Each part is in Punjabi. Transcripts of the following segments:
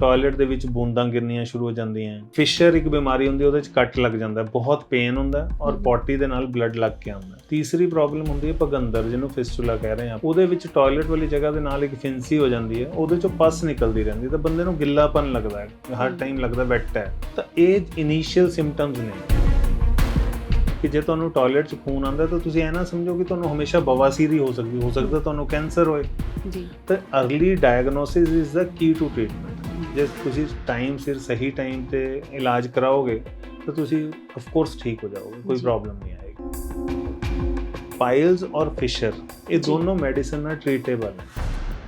ਟਾਇਲਟ ਦੇ ਵਿੱਚ ਬੂੰਦਾਂ ਗਿਰਨੀਆਂ ਸ਼ੁਰੂ ਹੋ ਜਾਂਦੀਆਂ ਫਿਸ਼ਰ ਇੱਕ ਬਿਮਾਰੀ ਹੁੰਦੀ ਉਹਦੇ ਵਿੱਚ ਕੱਟ ਲੱਗ ਜਾਂਦਾ ਬਹੁਤ ਪੇਨ ਹੁੰਦਾ ਔਰ। ਪੋਟੀ ਦੇ ਨਾਲ ਬਲੱਡ ਲੱਗ ਕੇ ਆਉਂਦਾ। ਤੀਸਰੀ ਪ੍ਰੋਬਲਮ ਹੁੰਦੀ ਹੈ ਪਗੰਦਰ ਜਿਹਨੂੰ ਫਿਸਟੂਲਾ ਕਹਿ ਰਹੇ ਹਾਂ। ਉਹਦੇ ਵਿੱਚ ਟਾਇਲਟ ਵਾਲੀ ਜਗ੍ਹਾ ਦੇ ਨਾਲ ਇੱਕ ਫਿੰਸੀ ਹੋ ਜਾਂਦੀ ਹੈ। ਉਹਦੇ ਚੋਂ ਪਸ ਨਿਕਲਦੀ ਰਹਿੰਦੀ ਤਾਂ ਬੰਦੇ ਨੂੰ ਗਿੱਲਾਪਨ ਲੱਗਦਾ ਹੈ। ਹਰ। ਟਾਈਮ ਲੱਗਦਾ ਵੈਟ ਹੈ। ਤਾਂ ਇਹ ਇਨੀਸ਼ੀਅਲ ਸਿੰਪਟਮਸ ਨੇ। ਕਿ ਜੇ ਤੁਹਾਨੂੰ ਟਾਇਲਟ 'ਚ ਖੂਨ ਆਉਂਦਾ ਤਾਂ ਤੁਸੀਂ ਇਹ ਨਾ ਸਮਝੋ ਕਿ ਤੁਹਾਨੂੰ ਹਮੇਸ਼ਾ ਬਵਾਸੀਰ ਹੀ ਹੋ ਸਕਦੀ ਹੋ। ਸਕਦਾ ਤੁਹਾਨੂੰ ਕੈਂਸਰ ਹੋਏ। ਜੀ। ਤਾਂ early diagnosis is the key to treatment ਜੇ ਤੁਸੀਂ ਟਾਈਮ ਸਿਰ ਸਹੀ ਟਾਈਮ ਤੇ ਇਲਾਜ ਕਰਾਓਗੇ ਤਾਂ ਤੁਸੀਂ ਆਫ ਕੋਰਸ ਠੀਕ ਹੋ ਜਾਓਗੇ ਕੋਈ ਜੀ। ਪ੍ਰੋਬਲਮ ਨਹੀਂ ਆਏਗੀ। ਪਾਈਲਸ ਔਰ ਫਿਸ਼ਰ ਇਹ ਜੀ। ਦੋਨੋਂ ਮੈਡੀਸਨ ਨਾਲ ਟ੍ਰੀਟੇਬਲ ਹੈ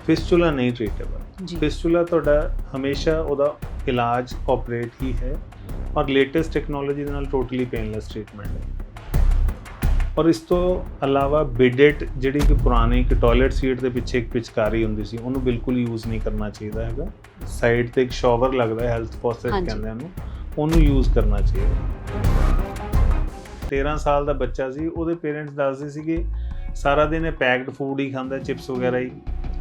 ਫਿਸਟੂਲਾ ਨਹੀਂ ਟ੍ਰੀਟੇਬਲ ਜੀ। ਫਿਸਟੂਲਾ ਤੁਹਾਡਾ ਹਮੇਸ਼ਾ ਉਹਦਾ ਇਲਾਜ ਆਪਰੇਟ ਹੀ ਹੈ। ਔਰ ਲੇਟੈਸਟ ਟੈਕਨੋਲੋਜੀ ਦੇ ਨਾਲ ਟੋਟਲੀ ਪੇਨਲੈਸ ਟ੍ਰੀਟਮੈਂਟ ਹੈ। ਔਰ ਇਸ ਤੋਂ ਇਲਾਵਾ ਬਿਡਟ ਜਿਹੜੀ ਕਿ ਪੁਰਾਣੀ ਇੱਕ ਟਾਇਲਟ ਸੀਟ ਦੇ ਪਿੱਛੇ ਇੱਕ ਪਿਚਕਾਰੀ ਹੁੰਦੀ ਸੀ ਉਹਨੂੰ ਬਿਲਕੁਲ ਯੂਜ਼ ਨਹੀਂ ਕਰਨਾ ਚਾਹੀਦਾ ਹੈਗਾ ਸਾਈਡ ਤੇ ਇੱਕ ਸ਼ਾਵਰ ਲੱਗਦਾ ਹੈ ਹੈਲਥ ਫੌਸਟ ਹਾਂਜੀ। ਕਹਿੰਦੇ ਉਹਨੂੰ ਉਹਨੂੰ ਯੂਜ਼ ਕਰਨਾ ਚਾਹੀਦਾ 13 ਸਾਲ ਦਾ ਬੱਚਾ ਸੀ ਉਹਦੇ ਪੇਰੈਂਟਸ ਦੱਸਦੇ ਸੀ ਕਿ ਸਾਰਾ ਦਿਨ ਇਹ ਪੈਕਡ ਫੂਡ ਹੀ ਖਾਂਦਾ ਚਿਪਸ ਵਗੈਰਾ ਹੀ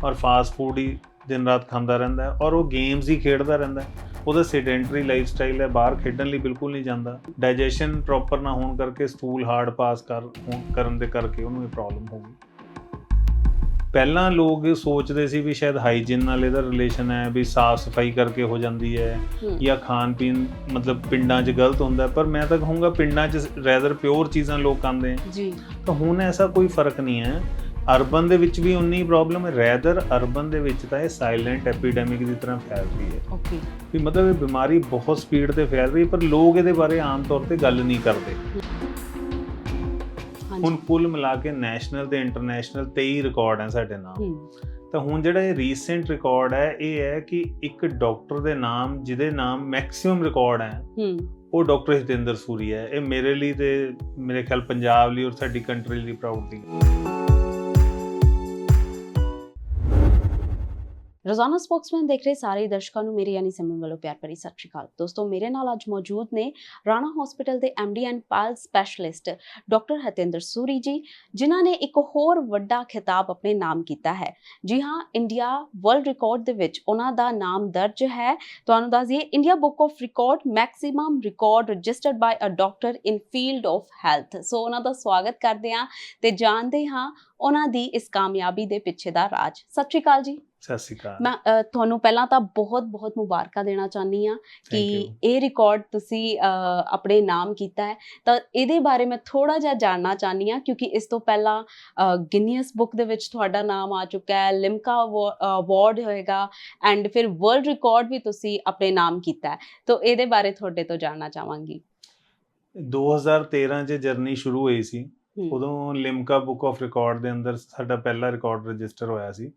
ਔਰ ਫਾਸਟ ਫੂਡ ਹੀ ਦਿਨ ਰਾਤ ਖਾਂਦਾ ਰਹਿੰਦਾ ਔਰ ਉਹ ਗੇਮਸ ਹੀ ਖੇਡਦਾ ਰਹਿੰਦਾ ਉਹਦਾ ਸੈਡੈਂਟਰੀ ਲਾਈਫ ਸਟਾਈਲ ਹੈ ਬਾਹਰ ਖੇਡਣ ਲਈ ਬਿਲਕੁਲ ਨਹੀਂ ਜਾਂਦਾ। ਡਾਈਜੈਸ਼ਨ ਪ੍ਰੋਪਰ ਨਾ ਹੋਣ ਕਰਕੇ ਸਟੂਲ ਹਾਰਡ ਪਾਸ ਕਰ ਕਰਨ ਦੇ ਕਰਕੇ ਉਹਨੂੰ ਇਹ ਪ੍ਰੋਬਲਮ ਹੋ ਗਈ। ਪਹਿਲਾਂ ਲੋਕ ਸੋਚਦੇ ਸੀ ਵੀ ਸ਼ਾਇਦ ਹਾਈਜੀਨ ਨਾਲ ਇਹਦਾ ਰਿਲੇਸ਼ਨ ਹੈ ਵੀ ਸਾਫ਼ ਸਫ਼ਾਈ ਕਰਕੇ ਹੋ ਜਾਂਦੀ ਹੈ ਜਾਂ ਖਾਣ ਪੀਣ ਮਤਲਬ ਪਿੰਡਾਂ 'ਚ ਗਲਤ ਹੁੰਦਾ ਪਰ ਮੈਂ ਤਾਂ ਕਹੂੰਗਾ ਪਿੰਡਾਂ 'ਚ ਰੈਦਰ ਪਿਓਰ ਚੀਜ਼ਾਂ ਲੋਕ ਖਾਂਦੇ ਹੈ। ਜੀ। ਤਾਂ ਹੁਣ ਐਸਾ ਕੋਈ ਫ਼ਰਕ ਨਹੀਂ ਹੈ। ਅਰਬਨ ਦੇ ਵਿੱਚ ਵੀ ਉਨੀ ਪ੍ਰੋਬਲਮ ਹੈ ਰੈਦਰ ਅਰਬਨ ਦੇ ਵਿੱਚ ਤਾਂ ਇਹ ਸਾਇਲੈਂਟ ਐਪੀਡੈਮਿਕ ਦੀ ਤਰ੍ਹਾਂ ਫੈਲ ਰਹੀ ਹੈ। ਓਕੇ ਵੀ ਮਤਲਬ ਇਹ ਬਿਮਾਰੀ ਬਹੁਤ ਸਪੀਡ ਤੇ ਫੈਲ ਰਹੀ ਹੈ ਪਰ ਲੋਕ ਇਹਦੇ ਬਾਰੇ ਆਮ ਤੌਰ ਤੇ ਗੱਲ ਨਹੀਂ ਕਰਦੇ। ਹੁਣ ਕੁੱਲ ਮਿਲਾ ਕੇ ਨੈਸ਼ਨਲ ਤੇ ਇੰਟਰਨੈਸ਼ਨਲ 23 ਰਿਕਾਰਡ ਹੈ ਸਾਡੇ ਨਾਮ। ਹਮ, ਤਾਂ ਹੁਣ ਜਿਹੜਾ ਇਹ ਰੀਸੈਂਟ ਰਿਕਾਰਡ ਹੈ ਇਹ ਹੈ ਕਿ ਇੱਕ ਡਾਕਟਰ ਦੇ ਨਾਮ ਜਿਹਦੇ ਨਾਮ ਮੈਕਸਿਮਮ ਰਿਕਾਰਡ ਹੈ ਉਹ ਡਾਕਟਰ ਹਿਤੇਂਦਰ ਸੂਰੀ ਹੈ। ਇਹ ਮੇਰੇ ਲਈ ਤੇ ਮੇਰੇ ਖਿਆਲ ਪੰਜਾਬ ਲਈ ਔਰ ਸਾਡੀ ਕੰਟਰੀ ਲਈ ਪ੍ਰਾਊਡ ਦੀ ਰੋਜ਼ਾਨਾ ਸਪੋਕਸਮੈਨ ਦੇਖ ਰਹੇ ਸਾਰੇ ਦਰਸ਼ਕਾਂ ਨੂੰ ਮੇਰੇ ਯਾਨੀ ਸਿਮਰਨ ਵੱਲੋਂ ਪਿਆਰ ਭਰੀ ਸਤਿ ਸ਼੍ਰੀ ਅਕਾਲ। ਦੋਸਤੋ, ਮੇਰੇ ਨਾਲ ਅੱਜ ਮੌਜੂਦ ਨੇ ਰਾਣਾ ਹਸਪੀਟਲ ਦੇ MD and piles specialist doctor Hatinder Suri ji, ਜਿਨ੍ਹਾਂ ਨੇ ਇੱਕ ਹੋਰ ਵੱਡਾ ਖਿਤਾਬ ਆਪਣੇ ਨਾਮ ਕੀਤਾ ਹੈ। ਜੀ ਹਾਂ, ਇੰਡੀਆ ਵਰਲਡ ਰਿਕਾਰਡ ਦੇ ਵਿੱਚ ਉਹਨਾਂ ਦਾ ਨਾਮ ਦਰਜ ਹੈ। ਤੁਹਾਨੂੰ ਦੱਸ ਦਈਏ, India book of record maximum record registered by uh doctor in field of health so ਉਹਨਾਂ ਦਾ ਸਵਾਗਤ ਕਰਦੇ ਹਾਂ ਤੇ ਜਾਣਦੇ ਹਾਂ ਉਹਨਾਂ ਦੀ ਇਸ ਕਾਮਯਾਬੀ ਦੇ ਪਿੱਛੇ ਦਾ ਰਾਜ। ਸਤਿ ਸ਼੍ਰੀ ਅਕਾਲ ਜੀ। ਸਤਿ ਸ਼੍ਰੀ ਅਕਾਲ। ਮੈਂ ਤੁਹਾਨੂੰ ਪਹਿਲਾਂ ਤਾਂ ਬਹੁਤ-ਬਹੁਤ ਮੁਬਾਰਕਾਂ ਦੇਣਾ ਚਾਹੁੰਦੀ ਆ ਕਿ. ਇਹ ਰਿਕਾਰਡ ਤੁਸੀਂ ਆਪਣੇ ਨਾਮ ਕੀਤਾ ਹੈ। ਤਾਂ ਇਹਦੇ ਬਾਰੇ ਮੈਂ ਥੋੜਾ ਜਿਹਾ ਜਾਣਨਾ ਚਾਹੁੰਦੀ ਆ ਕਿਉਂਕਿ ਇਸ ਤੋਂ ਪਹਿਲਾਂ ਗਿਨੀਅਸ ਬੁੱਕ ਦੇ ਵਿੱਚ ਤੁਹਾਡਾ ਨਾਮ ਆ ਚੁੱਕਾ ਹੈ ਲਿਮਕਾ ਅਵਾਰਡ ਹੋਏਗਾ ਐਂਡ ਫਿਰ ਵਰਲਡ ਰਿਕਾਰਡ ਵੀ ਤੁਸੀਂ ਆਪਣੇ ਨਾਮ ਕੀਤਾ ਹੈ। ਤਾਂ ਇਹਦੇ ਬਾਰੇ ਤੁਹਾਡੇ ਤੋਂ ਜਾਣਨਾ ਚਾਹਾਂਗੀ। 2013 'ਚ ਜਰਨੀ ਸ਼ੁਰੂ ਹੋਈ ਸੀ। ਉਦੋਂ ਲਿਮਕਾ ਬੁੱਕ ਆਫ ਰਿਕਾਰਡ ਦੇ ਅੰਦਰ ਸਾਡਾ ਪਹਿਲਾ ਰਿਕਾਰਡ ਰਜਿਸਟਰ ਹੋਇਆ ਸੀ।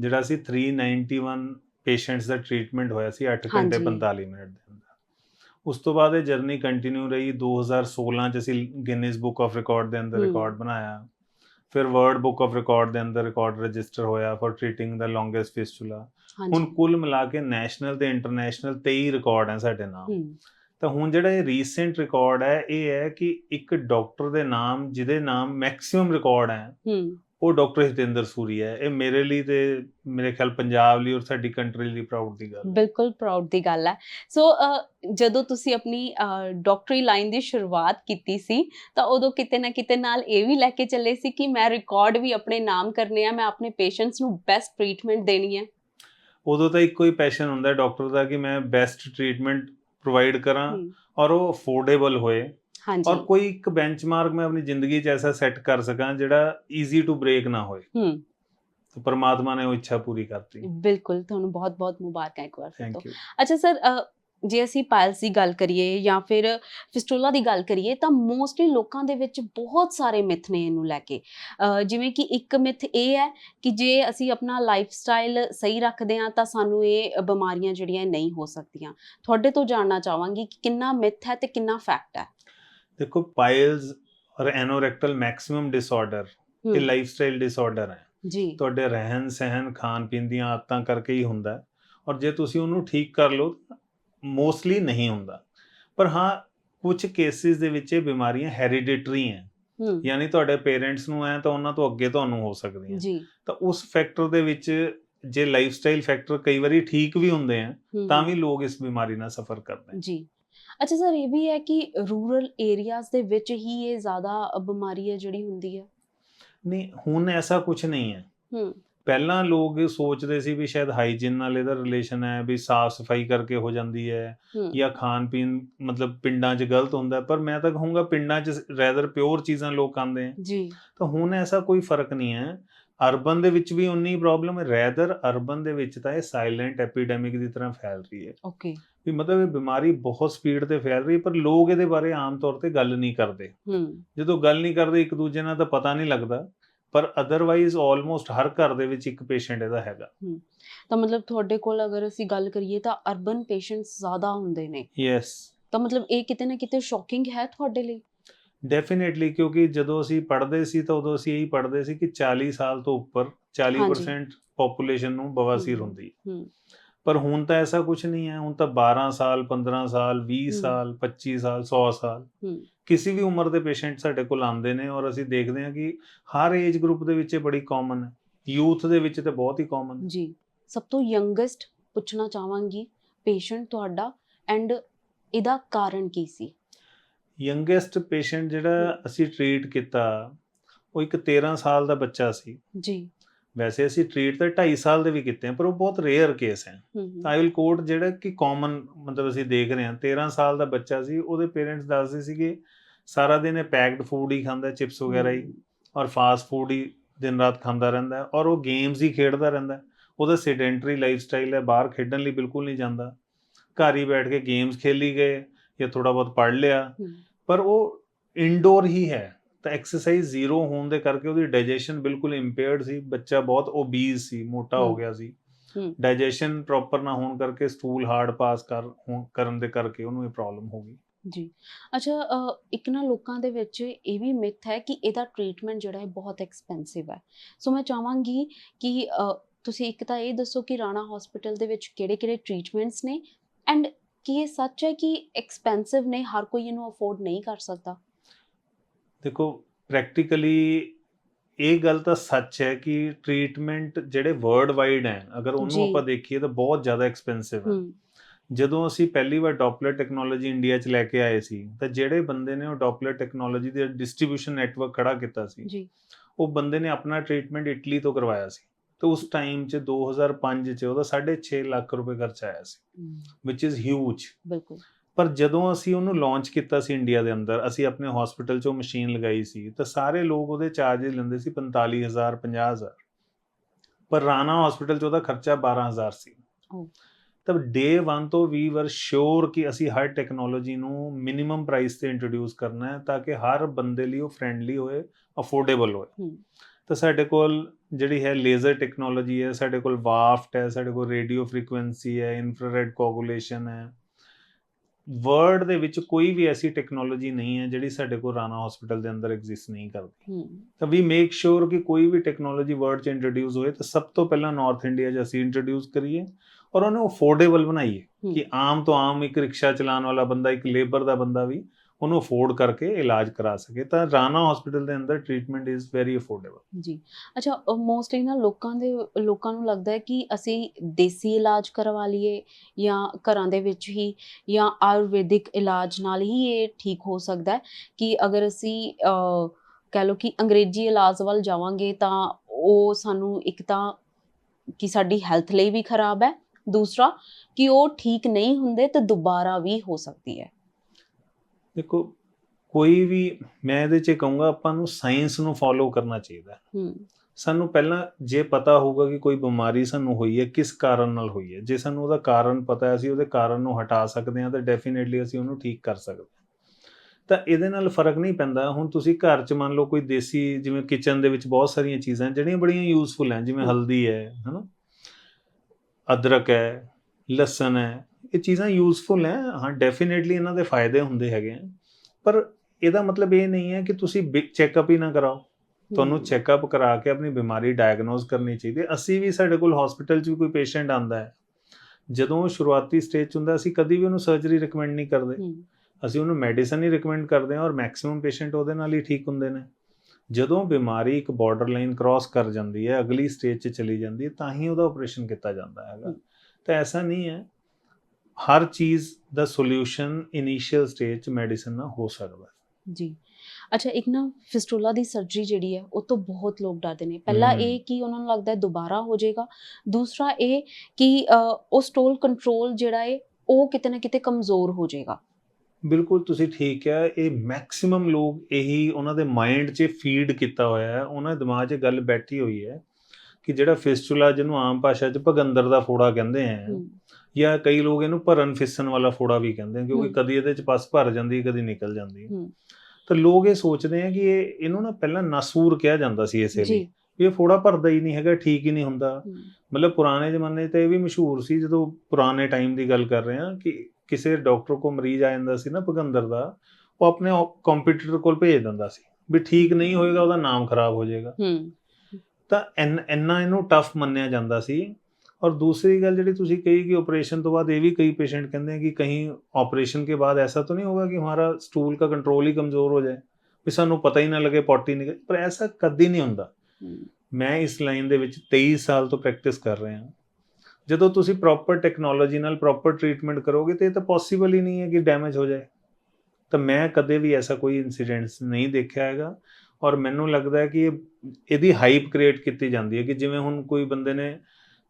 ਜਿਹੜਾ ਸੀ 391 ਪੇਸ਼ੈਂਟਸ ਦਾ ਟ੍ਰੀਟਮੈਂਟ ਹੋਇਆ ਸੀ 8 ਘੰਟੇ ਹਾਂਜੀ। 45 ਮਿੰਟ ਦੇ ਅੰਦਰ। ਉਸ ਤੋਂ ਬਾਅਦ ਇਹ ਜਰਨੀ ਕੰਟੀਨਿਊ ਰਹੀ। 2016 ਚ ਅਸੀਂ ਗਿਨੀਜ਼ ਬੁੱਕ ਆਫ ਰਿਕਾਰਡ ਦੇ ਅੰਦਰ। ਰਿਕਾਰਡ ਬਣਾਇਆ। ਫਿਰ ਵਰਲਡ ਬੁੱਕ ਆਫ ਰਿਕਾਰਡ ਦੇ ਅੰਦਰ ਰਿਕਾਰਡ ਰਜਿਸਟਰ ਹੋਇਆ ਫॉर ਟ੍ਰੀਟਿੰਗ ਦਾ ਲੌਂਗੇਸਟ ਫਿਸਟੂਲਾ ਹੁਣ ਕੁੱਲ ਮਿਲਾ ਕੇ ਨੈਸ਼ਨਲ ਤੇ ਇੰਟਰਨੈਸ਼ਨਲ 23 ਰਿਕਾਰਡ ਹੈ ਸਾਡੇ ਨਾਮ। ਤਾਂ ਹੁਣ ਜਿਹੜਾ ਇਹ ਰੀਸੈਂਟ ਰਿਕਾਰਡ ਹੈ ਇਹ ਹੈ ਕਿ ਇੱਕ ਡਾਕਟਰ ਦੇ ਨਾਮ ਜਿਹਦੇ ਨਾਮ ਮੈਕਸਿਮਮ ਰਿਕਾਰਡ ਹੈ। ਉਹ ਡਾਕਟਰ ਹਿਤੇਂਦਰ ਸੂਰੀ ਹੈ। ਇਹ ਮੇਰੇ ਲਈ ਤੇ ਮੇਰੇ ਖਿਆਲ ਪੰਜਾਬ ਲਈ ਔਰ ਸਾਡੀ ਕੰਟਰੀ ਲਈ ਪ੍ਰਾਊਡ ਦੀ ਗੱਲ ਹੈ। ਬਿਲਕੁਲ ਪ੍ਰਾਊਡ ਦੀ ਗੱਲ ਹੈ। ਸੋ ਜਦੋਂ ਤੁਸੀਂ ਆਪਣੀ ਡਾਕਟਰੀ ਲਾਈਨ ਦੀ ਸ਼ੁਰੂਆਤ ਕੀਤੀ ਸੀ ਤਾਂ ਉਦੋਂ ਕਿਤੇ ਨਾ ਕਿਤੇ ਨਾਲ ਇਹ ਵੀ ਲੈ ਕੇ ਚੱਲੇ ਸੀ ਕਿ ਮੈਂ ਰਿਕਾਰਡ ਵੀ ਆਪਣੇ ਨਾਮ ਕਰਨੇ ਆ ਮੈਂ ਆਪਣੇ ਪੇਸ਼ੈਂਟਸ ਨੂੰ ਬੈਸਟ ਟ੍ਰੀਟਮੈਂਟ ਦੇਣੀ ਹੈ। ਉਦੋਂ ਤਾਂ ਇੱਕੋ ਹੀ ਪੈਸ਼ਨ ਹੁੰਦਾ ਡਾਕਟਰ ਦਾ ਕਿ ਮੈਂ ਬੈਸਟ ਟ੍ਰੀਟਮੈਂਟ ਪ੍ਰੋਵਾਈਡ ਕਰਾਂ ਔਰ ਉਹ ਅਫੋਰਡੇਬਲ ਹੋਏ। ਹਾਂਜੀ। ਔਰ ਕੋਈ ਇੱਕ ਬੈਂਚਮਾਰਕ ਮੈਂ ਆਪਣੀ ਜ਼ਿੰਦਗੀ 'ਚ ਐਸਾ ਸੈੱਟ ਕਰ ਸਕਾਂ ਜਿਹੜਾ ਈਜ਼ੀ ਟੂ ਬ੍ਰੇਕ ਨਾ ਹੋਏ। ਹਮ ਤਾਂ ਪਰਮਾਤਮਾ ਨੇ ਉਹ ਇੱਛਾ ਪੂਰੀ ਕਰਤੀ। ਬਿਲਕੁਲ ਤੁਹਾਨੂੰ ਬਹੁਤ-ਬਹੁਤ ਮੁਬਾਰਕਾਂ ਇੱਕ ਵਾਰ ਫਿਰ ਤੋਂ। ਥੈਂਕ ਯੂ ਅੱਛਾ ਸਰ ਜੇ ਅਸੀਂ ਪਾਇਲਸ ਦੀ ਗੱਲ ਕਰੀਏ ਜਾਂ ਫਿਰ ਫਿਸਟੂਲਾ ਦੀ ਗੱਲ ਕਰੀਏ ਤਾਂ ਮੋਸਟਲੀ ਲੋਕਾਂ ਦੇ ਵਿੱਚ ਬਹੁਤ ਸਾਰੇ ਮਿਥ ਨੇ ਇਹਨੂੰ ਲੈ ਕੇ। ਅਹ ਜਿਵੇਂ ਕਿ ਇੱਕ ਮਿਥ ਇਹ ਹੈ ਕਿ ਜੇ ਅਸੀਂ ਆਪਣਾ ਲਾਈਫ ਸਟਾਈਲ ਸਹੀ ਰੱਖਦੇ ਹਾਂ ਤਾਂ ਸਾਨੂੰ ਇਹ ਬਿਮਾਰੀਆਂ ਜਿਹੜੀਆਂ ਨਹੀਂ ਹੋ ਸਕਦੀਆਂ। ਤੁਹਾਡੇ ਤੋਂ ਜਾਣਨਾ ਚਾਹਾਂਗੀ ਕਿ ਕਿੰਨਾ ਮਿਥ ਹੈ ਤੇ ਕਿੰਨਾ ਫੈਕਟ ਹੈ। ਦੇਖੋ ਪਾਈਲਸ ਔਰ ਐਨੋਰੈਕਟਲ ਮੈਕਸਿਮਮ ਡਿਸਆਰਡਰ ਇਹ ਲਾਈਫ ਸਟਾਈਲ ਡਿਸਆਰਡਰ ਹੈ। ਜੀ। ਤੁਹਾਡੇ ਰਹਿਣ ਸਹਿਣ ਖਾਣ ਪੀਣ ਦੀਆਂ ਆਦਤਾਂ ਕਰਕੇ ਹੀ ਹੁੰਦਾ ਹੈ। ਔਰ ਜੇ ਤੁਸੀਂ ਉਹਨੂੰ ਠੀਕ ਕਰ ਲਓ ਮੋਸਟਲੀ ਨਹੀਂ ਹੁੰਦਾ। ਪਰ ਹਾਂ ਕੁਝ ਕੇਸਿਸ ਦੇ ਵਿੱਚ ਇਹ ਬਿਮਾਰੀਆਂ ਹੈਰੀਡਿਟਰੀ ਹੈ। ਯਾਨੀ ਤੁਹਾਡੇ ਪੇਰੈਂਟਸ ਨੂੰ ਹੈ ਤਾਂ ਉਹਨਾਂ ਤੋਂ ਅੱਗੇ ਤੁਹਾਨੂੰ ਹੋ ਸਕਦੀਆਂ। ਜੀ। ਤਾਂ ਉਸ ਫੈਕਟਰ ਦੇ ਵਿੱਚ ਜੇ ਲਾਈਫ ਸਟਾਈਲ ਫੈਕਟਰ ਕਈ ਵਾਰੀ ਠੀਕ ਵੀ ਹੁੰਦੇ ਆ ਤਾਂ ਵੀ ਲੋਕ ਇਸ ਬਿਮਾਰੀ ਨਾਲ ਸਫਰ ਕਰਦੇ ਆ। ਜੀ। ਅੱਛਾ ਸਰ ਇਹ ਵੀ ਹੈ ਕਿ ਰੂਰਲ ਏਰੀਆਜ਼ ਦੇ ਵਿੱਚ ਹੀ ਇਹ ਜ਼ਿਆਦਾ ਬਿਮਾਰੀ ਹੈ ਜਿਹੜੀ ਹੁੰਦੀ ਹੈ? ਨਹੀਂ ਹੁਣ ਐਸਾ ਕੁਝ ਨਹੀਂ ਹੈ। ਹੂੰ। ਪਹਿਲਾਂ ਲੋਕ ਸੋਚਦੇ ਸੀ ਵੀ ਸ਼ਾਇਦ ਹਾਈਜੀਨ ਨਾਲ ਇਹਦਾ ਰਿਲੇਸ਼ਨ ਹੈ ਵੀ ਸਾਫ਼ ਸਫ਼ਾਈ ਕਰਕੇ ਹੋ ਜਾਂਦੀ ਹੈ ਜਾਂ ਖਾਣ ਪੀਣ ਮਤਲਬ ਪਿੰਡਾਂ 'ਚ ਗਲਤ ਹੁੰਦਾ ਪਰ ਮੈਂ ਤਾਂ ਕਹੂੰਗਾ ਪਿੰਡਾਂ 'ਚ ਰੈਦਰ ਪਿਓਰ ਚੀਜ਼ਾਂ ਲੋਕ ਖਾਂਦੇ ਆ ਜੀ। ਤਾਂ ਹੁਣ ਐਸਾ ਕੋਈ ਫ਼ਰਕ ਨਹੀਂ ਹੈ। ਅਰਬਨ ਦੇ ਵਿੱਚ ਵੀ ਉਨੀ ਪ੍ਰੋਬਲਮ ਹੈ। ਰੈਦਰ ਅਰਬਨ ਦੇ ਵਿੱਚ ਤਾਂ ਇਹ ਸਾਇਲੈਂਟ ਐਪੀਡੈਮਿਕ ਦੀ ਤਰ੍ਹਾਂ ਫੈਲ ਰਹੀ ਹੈ। ਓਕੇ ਵੀ ਮਤਲਬ ਇਹ ਬਿਮਾਰੀ ਬਹੁਤ ਸਪੀਡ ਤੇ ਫੈਲ ਰਹੀ ਪਰ ਲੋਕ ਇਹਦੇ ਬਾਰੇ ਆਮ ਤੌਰ ਤੇ ਗੱਲ ਨਹੀਂ ਕਰਦੇ। ਹੂੰ। ਜਦੋਂ ਗੱਲ ਨਹੀਂ ਕਰਦੇ ਇੱਕ ਦੂਜੇ ਨਾਲ ਤਾਂ ਪਤਾ ਨਹੀਂ ਲੱਗਦਾ ਪਰ ਅਦਰਵਾਈਜ਼ ਆਲਮੋਸਟ ਹਰ ਘਰ ਦੇ ਵਿੱਚ ਇੱਕ ਪੇਸ਼ੈਂਟ ਇਹਦਾ ਹੈਗਾ। ਤਾਂ ਮਤਲਬ ਤੁਹਾਡੇ ਕੋਲ ਅਗਰ ਅਸੀਂ ਗੱਲ ਕਰੀਏ ਤਾਂ ਅਰਬਨ ਪੇਸ਼ੈਂਟਸ ਜ਼ਿਆਦਾ ਹੁੰਦੇ ਨੇ। ਯੈਸ ਤਾਂ ਮਤਲਬ ਇਹ ਕਿਤੇ ਨਾ ਕਿਤੇ ਸ਼ੌਕਿੰਗ ਹੈ ਤੁਹਾਡੇ ਲਈ? ਡੈਫੀਨਿਟਲੀ ਕਿਉਂਕਿ ਜਦੋਂ ਅਸੀਂ ਪੜ੍ਹਦੇ ਸੀ ਤਾਂ ਉਦੋਂ ਅਸੀਂ ਇਹੀ ਪੜ੍ਹਦੇ ਸੀ ਕਿ 40 ਸਾਲ ਤੋਂ ਉੱਪਰ 40% ਪੋਪੂਲੇਸ਼ਨ ਨੂੰ ਬਵਾਸੀਰ ਹੁੰਦੀ ਹੂੰ। ਪਰ ਹੁਣ ਤਾਂ ਐਸਾ ਕੁਝ ਨਹੀਂ ਹੈ ਹੁਣ ਤਾਂ 12 ਸਾਲ 15 ਸਾਲ 20 ਹਮ। ਸਾਲ 25 ਸਾਲ 100 ਸਾਲ। ਹੂੰ। ਕਿਸੇ ਵੀ ਉਮਰ ਦੇ ਪੇਸ਼ੈਂਟ ਸਾਡੇ ਕੋਲ ਆਉਂਦੇ ਨੇ ਔਰ ਅਸੀਂ ਦੇਖਦੇ ਹਾਂ ਕਿ ਹਰ ਏਜ ਗਰੁੱਪ ਦੇ ਵਿੱਚ ਇਹ ਬੜੀ ਕਾਮਨ ਹੈ। ਯੂਥ ਦੇ ਵਿੱਚ ਤੇ ਬਹੁਤ ਹੀ ਕਾਮਨ ਜੀ ਸਭ ਤੋਂ ਯੰਗੈਸਟ ਪੁੱਛਣਾ ਚਾਹਾਂਗੀ ਪੇਸ਼ੈਂਟ ਤੁਹਾਡਾ ਐਂਡ ਇਹਦਾ ਕਾਰਨ ਕੀ ਸੀ? ਯੰਗੈਸਟ ਪੇਸ਼ੈਂਟ ਜਿਹੜਾ ਅਸੀਂ ਟ੍ਰੀਟ ਕੀਤਾ ਉਹ ਇੱਕ 13 ਸਾਲ ਦਾ ਬੱਚਾ ਸੀ। ਜੀ। ਵੈਸੇ ਅਸੀਂ ਟ੍ਰੀਟ ਤਾਂ 2.5 ਸਾਲ ਦੇ ਵੀ ਕੀਤੇ ਆ ਪਰ ਉਹ ਬਹੁਤ ਰੇਅਰ ਕੇਸ ਹੈ। ਹੂੰ ਆਈ ਵਿਲ ਕੋਟ ਜਿਹੜਾ ਕਿ ਕਾਮਨ ਮਤਲਬ ਅਸੀਂ ਦੇਖ ਰਹੇ ਹਾਂ 13 ਸਾਲ ਦਾ ਬੱਚਾ ਸੀ ਉਹਦੇ ਪੇਰੈਂਟਸ ਦੱਸਦੇ ਸੀਗੇ ਸਾਰਾ ਦਿਨ ਇਹ ਪੈਕਡ ਫੂਡ ਹੀ ਖਾਂਦਾ ਚਿਪਸ ਵਗੈਰਾ ਹੀ ਔਰ ਫਾਸਟ ਫੂਡ ਹੀ ਦਿਨ ਰਾਤ ਖਾਂਦਾ ਰਹਿੰਦਾ ਔਰ ਉਹ ਗੇਮਸ ਹੀ ਖੇਡਦਾ ਰਹਿੰਦਾ। ਉਹਦਾ ਸੈਡੈਂਟਰੀ ਲਾਈਫ ਸਟਾਈਲ ਹੈ ਬਾਹਰ ਖੇਡਣ ਲਈ ਬਿਲਕੁਲ ਨਹੀਂ ਜਾਂਦਾ। ਘਰ ਹੀ ਬੈਠ ਕੇ ਗੇਮਸ ਖੇਲੀ ਗਏ ਜਾਂ ਥੋੜਾ ਬਹੁਤ ਪੜ੍ਹ ਲਿਆ। ਪਰ ਉਹ ਇਨਡੋਰ ਹੀ ਹੈ। ਤਾਂ ਐਕਸਰਸਾਈਜ਼ ਜ਼ੀਰੋ ਹੋਣ ਦੇ ਕਰਕੇ ਉਹਦੀ ਡਾਈਜੈਸ਼ਨ ਬਿਲਕੁਲ ਇੰਪੇਅਰਡ ਸੀ ਬੱਚਾ ਬਹੁਤ ਓਬੀਜ਼ ਸੀ ਮੋਟਾ ਹੋ। ਗਿਆ ਸੀ। ਡਾਈਜੈਸ਼ਨ ਪ੍ਰੋਪਰ ਨਾ ਹੋਣ ਕਰਕੇ ਸਟੂਲ ਹਾਰਡ ਪਾਸ ਕਰ ਕਰਨ ਦੇ ਕਰਕੇ ਉਹਨੂੰ ਇਹ ਪ੍ਰੋਬਲਮ ਹੋ ਗਈ। ਜੀ। ਅੱਛਾ ਇੱਕ ਨਾ ਲੋਕਾਂ ਦੇ ਵਿੱਚ ਇਹ ਵੀ ਮਿਥ ਹੈ ਕਿ ਇਹਦਾ ਟ੍ਰੀਟਮੈਂਟ ਜਿਹੜਾ ਹੈ ਬਹੁਤ ਐਕਸਪੈਂਸਿਵ ਹੈ। ਸੋ ਮੈਂ ਚਾਹਾਂਗੀ ਕਿ ਤੁਸੀਂ ਇੱਕ ਤਾਂ ਇਹ ਦੱਸੋ ਕਿ ਰਾਣਾ ਹਸਪੀਟਲ ਦੇ ਵਿੱਚ ਕਿਹੜੇ-ਕਿਹੜੇ ਟ੍ਰੀਟਮੈਂਟਸ ਨੇ ਐਂਡ ਕੀ ਇਹ ਸੱਚ ਹੈ ਕਿ ਐਕਸਪੈਂਸਿਵ ਨੇ ਹਰ ਕੋਈ ਇਹਨੂੰ ਅਫੋਰਡ ਨਹੀਂ ਕਰ ਸਕਦਾ? ਦੇਖੋ ਪ੍ਰੈਕਟੀਕਲੀ ਇਹ ਗੱਲ ਤਾਂ ਸੱਚ ਹੈ ਕਿ ਟ੍ਰੀਟਮੈਂਟ ਜਿਹੜੇ ਵਰਲਡ ਵਾਈਡ ਹੈ ਅਗਰ ਉਹਨੂੰ। ਆਪਾਂ ਦੇਖੀਏ ਤਾਂ ਬਹੁਤ ਜ਼ਿਆਦਾ ਐਕਸਪੈਂਸਿਵ ਹੈ। ਜਦੋਂ ਅਸੀਂ ਪਹਿਲੀ ਵਾਰ ਡੋਪਲਰ ਟੈਕਨੋਲੋਜੀ ਇੰਡੀਆ 'ਚ ਲੈ ਕੇ ਆਏ ਸੀ ਤਾਂ ਜਿਹੜੇ ਬੰਦੇ ਨੇ ਉਹ ਡੋਪਲਰ ਟੈਕਨੋਲੋਜੀ ਦੇ ਡਿਸਟ੍ਰੀਬਿਊਸ਼ਨ ਨੈਟਵਰਕ ਖੜਾ ਕੀਤਾ ਸੀ ਜੀ। ਉਹ ਬੰਦੇ ਨੇ ਆਪਣਾ ਟ੍ਰੀਟਮੈਂਟ ਇਟਲੀ ਤੋਂ ਕਰਵਾਇਆ ਸੀ। ਤੇ ਉਸ ਟਾਈਮ 'ਚ 2005 'ਚ ਉਹਦਾ 6.5 ਲੱਖ ਰੁਪਏ ਖਰਚ ਆਇਆ ਸੀ ਵਿਚ ਇਜ਼ ਹਿਊਜ ਬਿਲਕੁਲ। ਪਰ ਜਦੋਂ ਅਸੀਂ ਉਹਨੂੰ ਲਾਂਚ ਕੀਤਾ ਸੀ ਇੰਡੀਆ ਦੇ ਅੰਦਰ ਅਸੀਂ ਆਪਣੇ ਹਸਪੀਟਲ 'ਚ ਮਸ਼ੀਨ ਲਗਾਈ ਸੀ ਤਾਂ ਸਾਰੇ ਲੋਕ ਉਹਦੇ ਚਾਰजेस ਲੈਂਦੇ ਸੀ 45000 50000 ਪਰ ਰਾਣਾ ਹਸਪੀਟਲ 'ਚ ਉਹਦਾ ਖਰਚਾ 12000 ਸੀ। ਓਹ। ਤਾਂ ਡੇ 1 ਤੋਂ ਵੀ ਵਰ ਸ਼ੋਰ ਕਿ ਅਸੀਂ ਹਰ ਟੈਕਨੋਲੋਜੀ ਨੂੰ ਮਿਨੀਮਮ ਪ੍ਰਾਈਸ ਤੇ ਇੰਟਰੋਡਿਊਸ ਕਰਨਾ ਹੈ ਤਾਂ ਕਿ ਹਰ ਬੰਦੇ ਲਈ ਉਹ ਫ੍ਰੈਂਡਲੀ ਹੋਏ ਅਫੋਰਡੇਬਲ ਹੋਏ। ਤਾਂ ਸਾਡੇ ਕੋਲ ਜਿਹੜੀ ਹੈ ਲੇਜ਼ਰ ਟੈਕਨੋਲੋਜੀ ਹੈ ਸਾਡੇ ਕੋਲ ਵਾਫਟ ਹੈ ਸਾਡੇ ਕੋਲ ਰੇਡੀਓ ਫ੍ਰੀਕੁਐਂਸੀ ਹੈ ਇਨਫਰਾਰੈਡ ਕੋਗੂਲੇਸ਼ਨ ਹੈ। ਵਰਲਡ ਦੇ ਵਿੱਚ ਕੋਈ ਵੀ ਐਸੀ ਟੈਕਨੋਲੋਜੀ ਨਹੀਂ ਹੈ ਜਿਹੜੀ ਸਾਡੇ ਕੋਲ ਰਾਣਾ ਹਸਪੀਟਲ ਦੇ ਅੰਦਰ ਐਗਜ਼ਿਸਟ ਨਹੀਂ ਕਰਦੀ ਤਾਂ ਵੀ ਮੇਕ ਸ਼ੋਰ ਕਿ ਕੋਈ ਵੀ ਟੈਕਨੋਲੋਜੀ ਵਰਲਡ 'ਚ ਇੰਟਰੋਡਿਊਸ ਹੋਏ ਤਾਂ ਸਭ ਤੋਂ ਪਹਿਲਾਂ ਨਾਰਥ ਇੰਡੀਆ 'ਚ ਅਸੀਂ ਇੰਟਰੋਡਿਊਸ ਕਰੀਏ ਔਰ ਉਹਨੂੰ ਅਫੋਰਡੇਬਲ ਬਣਾਈਏ। ਕਿ ਆਮ ਤੋਂ ਆਮ ਇੱਕ ਰਿਕਸ਼ਾ ਚਲਾਉਣ ਵਾਲਾ ਬੰਦਾ ਇੱਕ ਲੇਬਰ ਦਾ ਬੰਦਾ ਵੀ ਉਹਨੂੰ ਅਫੋਰਡ ਕਰਕੇ ਇਲਾਜ ਕਰਾ ਸਕੇ ਤਾਂ ਰਾਣਾ ਹਸਪੀਟਲ ਦੇ ਅੰਦਰ ਟ੍ਰੀਟਮੈਂਟ ਇਜ਼ ਵੈਰੀ ਅਫੋਰਡੇਬਲ ਜੀ ਅੱਛਾ ਮੋਸਟਲੀ ਨਾ ਲੋਕਾਂ ਦੇ ਲੋਕਾਂ ਨੂੰ ਲੱਗਦਾ ਹੈ ਕਿ ਅਸੀਂ ਦੇਸੀ ਇਲਾਜ ਕਰਵਾ ਲਈਏ ਜਾਂ ਘਰਾਂ ਦੇ ਵਿੱਚ ਹੀ ਜਾਂ ਆਯੁਰਵੈਦਿਕ ਇਲਾਜ ਨਾਲ ਹੀ ਇਹ ਠੀਕ ਹੋ ਸਕਦਾ ਹੈ ਕਿ ਅਗਰ ਅਸੀਂ ਅਹ, ਕਹਿ ਲਓ ਕਿ ਅੰਗਰੇਜ਼ੀ ਇਲਾਜ ਵੱਲ ਜਾਵਾਂਗੇ ਤਾਂ ਉਹ ਸਾਨੂੰ ਇੱਕ ਤਾਂ ਕਿ ਸਾਡੀ ਹੈਲਥ ਲਈ ਵੀ ਖਰਾਬ ਹੈ ਦੂਸਰਾ ਕਿ ਉਹ ਠੀਕ ਨਹੀਂ ਹੁੰਦੇ ਤਾਂ ਦੁਬਾਰਾ ਵੀ ਹੋ ਸਕਦੀ ਹੈ। ਦੇਖੋ ਕੋਈ ਵੀ ਮੈਂ ਇਹਦੇ 'ਚ ਕਹੂੰਗਾ ਆਪਾਂ ਨੂੰ ਸਾਇੰਸ ਨੂੰ ਫੋਲੋ ਕਰਨਾ ਚਾਹੀਦਾ ਹੈ। ਸਾਨੂੰ ਪਹਿਲਾਂ ਜੇ ਪਤਾ ਹੋਊਗਾ ਕਿ ਕੋਈ ਬਿਮਾਰੀ ਸਾਨੂੰ ਹੋਈ ਹੈ ਕਿਸ ਕਾਰਨ ਨਾਲ ਹੋਈ ਹੈ? ਜੇ ਸਾਨੂੰ ਉਹਦਾ ਕਾਰਨ ਪਤਾ ਹੈ ਅਸੀਂ ਉਹਦੇ ਕਾਰਨ ਨੂੰ ਹਟਾ ਸਕਦੇ ਹਾਂ ਤਾਂ ਡੈਫੀਨਿਟਲੀ ਅਸੀਂ ਉਹਨੂੰ ਠੀਕ ਕਰ ਸਕਦੇ ਹਾਂ। ਤਾਂ ਇਹਦੇ ਨਾਲ ਫ਼ਰਕ ਨਹੀਂ ਪੈਂਦਾ। ਹੁਣ ਤੁਸੀਂ ਘਰ 'ਚ ਮੰਨ ਲਓ ਕੋਈ ਦੇਸੀ ਜਿਵੇਂ ਕਿਚਨ ਦੇ ਵਿੱਚ ਬਹੁਤ ਸਾਰੀਆਂ ਚੀਜ਼ਾਂ ਜਿਹੜੀਆਂ ਬੜੀਆਂ ਯੂਜ਼ਫੁਲ ਹੈ ਜਿਵੇਂ। ਹਲਦੀ ਹੈ ਹਨਾ? ਅਦਰਕ ਹੈ ਲਸਣ ਹੈ ਇਹ ਚੀਜ਼ਾਂ ਯੂਸਫੁਲ ਹੈ। ਹਾਂ ਡੈਫੀਨਿਟਲੀ ਇਹਨਾਂ ਦੇ ਫਾਇਦੇ ਹੁੰਦੇ ਹੈਗੇ ਆ। ਪਰ ਇਹਦਾ ਮਤਲਬ ਇਹ ਨਹੀਂ ਹੈ ਕਿ ਤੁਸੀਂ ਚੈੱਕਅਪ ਹੀ ਨਾ ਕਰਾਓ। ਤੁਹਾਨੂੰ ਚੈੱਕਅਪ ਕਰਾ ਕੇ ਆਪਣੀ ਬਿਮਾਰੀ ਡਾਇਗਨੋਸ ਕਰਨੀ ਚਾਹੀਦੀ ਹੈ। ਅਸੀਂ ਵੀ ਸਾਡੇ ਕੋਲ ਹਸਪੀਟਲ 'ਚ ਵੀ ਕੋਈ ਪੇਸ਼ੈਂਟ ਆਂਦਾ ਹੈ। ਜਦੋਂ ਸ਼ੁਰੂਆਤੀ ਸਟੇਜ 'ਚ ਹੁੰਦਾ ਅਸੀਂ ਕਦੀ ਵੀ ਉਹਨੂੰ ਸਰਜਰੀ ਰეკਮੈਂਡ ਨਹੀਂ ਕਰਦੇ। ਅਸੀਂ ਉਹਨੂੰ ਮੈਡੀਸਨ ਹੀ ਰეკਮੈਂਡ ਕਰਦੇ ਹਾਂ ਔਰ ਮੈਕਸਿਮਮ ਪੇਸ਼ੈਂਟ ਉਹਦੇ ਨਾਲ ਹੀ ਠੀਕ ਹੁੰਦੇ ਨੇ। ਜਦੋਂ ਬਿਮਾਰੀ ਇੱਕ ਬਾਰਡਰ ਲਾਈਨ ਕ੍ਰਾਸ ਕਰ ਜਾਂਦੀ ਹੈ ਅਗਲੀ ਸਟੇਜ 'ਚ ਚਲੀ ਜਾਂਦੀ ਹੈ ਤਾਂ ਹੀ ਉਹਦਾ ਆਪਰੇਸ਼ਨ ਕੀਤਾ ਜਾਂਦਾ ਹੈਗਾ। ਤਾਂ ਐਸਾ ਨਹੀਂ ਹੈ ਹਰ ਚੀਜ਼ ਦਾ ਸੋਲੂਸ਼ਨ ਇਨੀਸ਼ੀਅਲ ਸਟੇਜ 'ਚ ਮੈਡੀਸਨ ਨਾਲ ਹੋ ਸਕਦਾ ਜੀ। ਅੱਛਾ ਇੱਕ ਨਾ ਫਿਸਟੂਲਾ ਦੀ ਸਰਜਰੀ ਜਿਹੜੀ ਹੈ ਉਹ ਤੋਂ ਬਹੁਤ ਲੋਕ ਡਰਦੇ ਨੇ। ਪਹਿਲਾ। ਇਹ ਕਿ ਉਹਨਾਂ ਨੂੰ ਲੱਗਦਾ ਹੈ ਦੁਬਾਰਾ ਹੋ ਜਾਏਗਾ? ਦੂਸਰਾ ਇਹ ਕਿ ਉਹ ਸਟੋਲ ਕੰਟਰੋਲ ਜਿਹੜਾ ਹੈ ਉਹ ਕਿਤੇ ਨਾ ਕਿਤੇ ਕਮਜ਼ੋਰ ਹੋ ਜਾਏਗਾ। ਬਿਲਕੁਲ ਤੁਸੀਂ ਠੀਕ ਹੈ ਇਹ ਮੈਕਸਿਮਮ ਲੋਕ ਇਹੀ ਉਹਨਾਂ ਦੇ ਮਾਈਂਡ 'ਚ ਫੀਡ ਕੀਤਾ ਹੋਇਆ ਹੈ। ਉਹਨਾਂ ਦੇ ਦਿਮਾਗ 'ਚ ਗੱਲ ਬੈਠੀ ਹੋਈ ਹੈ ਕਿ ਜਿਹੜਾ ਫਿਸਟੂਲਾ ਜਿਹਨੂੰ ਆਮ ਭਾਸ਼ਾ 'ਚ ਭਗੰਦਰ ਦਾ ਫੋੜਾ ਕਹਿੰਦੇ ਆ ਜਾਂ ਕਈ ਲੋਕ ਇਹਨੂੰ ਭਰਨ ਫਿਸਣ ਵਾਲਾ ਫੋੜਾ ਵੀ ਕਹਿੰਦੇ ਆ ਕਿਉਂਕਿ। ਕਦੀ ਇਹਦੇ 'ਚ ਪਸ ਭਰ ਜਾਂਦੀ ਕਦੀ ਨਿਕਲ ਜਾਂਦੀ ਤਾਂ ਲੋਕ ਇਹ ਸੋਚਦੇ ਆ ਕਿ ਇਹ ਇਹਨੂੰ ਨਾ ਪਹਿਲਾਂ ਨਸੂਰ ਕਿਹਾ ਜਾਂਦਾ ਸੀ ਇਸੇ ਲਈ ਇਹ ਫੋੜਾ ਭਰਦਾ ਹੀ ਨਹੀਂ ਹੈਗਾ ਠੀਕ ਹੀ ਨਹੀਂ ਹੁੰਦਾ। ਮਤਲਬ ਪੁਰਾਣੇ ਜ਼ਮਾਨੇ ਤਾਂ ਇਹ ਵੀ ਮਸ਼ਹੂਰ ਸੀ ਜਦੋਂ ਪੁਰਾਣੇ ਟਾਈਮ ਦੀ ਗੱਲ ਕਰ ਰਹੇ ਹਾਂ ਕਿ ਕਿਸੇ ਡਾਕਟਰ ਕੋ ਮਰੀਜ਼ ਆ ਜਾਂਦਾ ਸੀ ਨਾ ਭਗੰਦਰ ਦਾ ਉਹ ਆਪਣੇ ਕੰਪੀਟੀਟਰ ਕੋਲ ਭੇਜ ਦਿੰਦਾ ਸੀ ਵੀ ਠੀਕ ਨਹੀਂ ਹੋਏਗਾ ਉਹਦਾ ਨਾਮ ਖਰਾਬ ਹੋ ਜਾਏਗਾ। ਤਾਂ ਇੰਨਾ ਇਹਨੂੰ ਟਫ ਮੰਨਿਆ ਜਾਂਦਾ ਸੀ ਔਰ ਦੂਸਰੀ ਗੱਲ ਜਿਹੜੀ ਤੁਸੀਂ ਕਹੀ ਕਿ ਆਪਰੇਸ਼ਨ ਤੋਂ ਬਾਅਦ ਇਹ ਵੀ ਕਈ ਪੇਸ਼ੈਂਟ ਕਹਿੰਦੇ ਆ ਕਿ ਕਹੀਂ ਆਪਰੇਸ਼ਨ ਕੇ ਬਾਅਦ ਐਸਾ ਤਾਂ ਨਹੀਂ ਹੋਗਾ ਕਿ ਹਮਾਰਾ ਸਟੂਲ ਦਾ ਕੰਟਰੋਲ ਹੀ ਕਮਜ਼ੋਰ ਹੋ ਜਾਏ ਵੀ ਸਾਨੂੰ ਪਤਾ ਹੀ ਨਾ ਲੱਗੇ ਪੋਟੀ ਨਿਕਲ ਪਰ ਐਸਾ ਕਦੀ ਨਹੀਂ ਹੁੰਦਾ। ਮੈਂ ਇਸ ਲਾਈਨ ਦੇ ਵਿੱਚ 23 ਸਾਲ ਤੋਂ ਪ੍ਰੈਕਟਿਸ ਕਰ ਰਿਹਾ ਹਾਂ। ਜਦੋਂ ਤੁਸੀਂ ਪ੍ਰੋਪਰ ਟੈਕਨੋਲੋਜੀ ਨਾਲ ਪ੍ਰੋਪਰ ਟ੍ਰੀਟਮੈਂਟ ਕਰੋਗੇ ਤੇ ਇਹ ਤਾਂ ਪੋਸੀਬਲ ਹੀ ਨਹੀਂ ਹੈ ਕਿ ਡੈਮੇਜ ਹੋ ਜਾਏ। ਤਾਂ ਮੈਂ ਕਦੇ ਵੀ ਐਸਾ ਕੋਈ ਇਨਸੀਡੈਂਟਸ ਨਹੀਂ ਦੇਖਿਆ ਹੈਗਾ ਔਰ ਮੈਨੂੰ ਲੱਗਦਾ ਹੈ ਕਿ ਇਹਦੀ ਹਾਈਪ ਕ੍ਰੀਏਟ ਕੀਤੀ ਜਾਂਦੀ ਹੈ ਕਿ ਜਿਵੇਂ ਹੁਣ ਕੋਈ ਬੰਦੇ ਨੇ